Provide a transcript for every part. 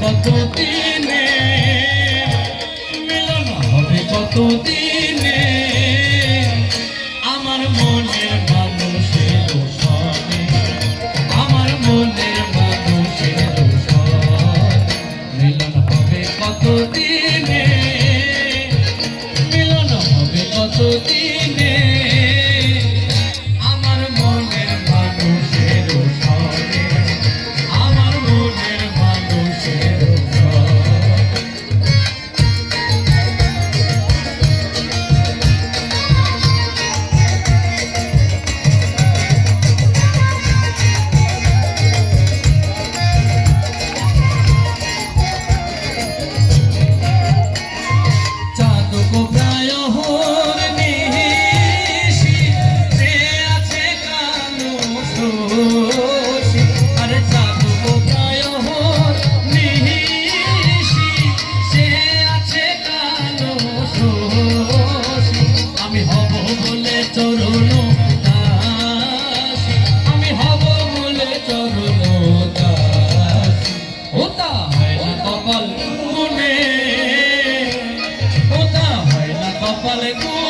কতদিনে? মিলন হবে কতদিন? Señor.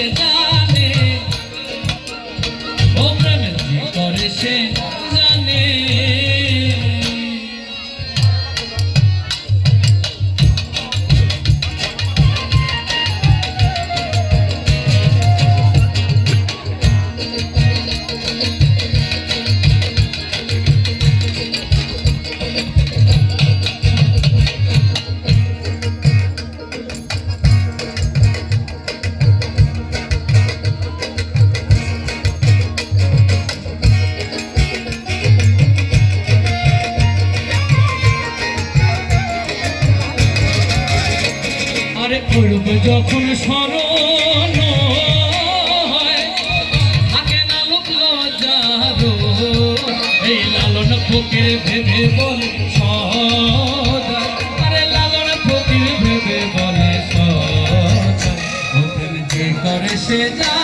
Yeah. করব যখন স্মরণ না এই লালন ফকির ভেবে বলে সদা আরে ফকির ভেবে বলে যে করে সে যা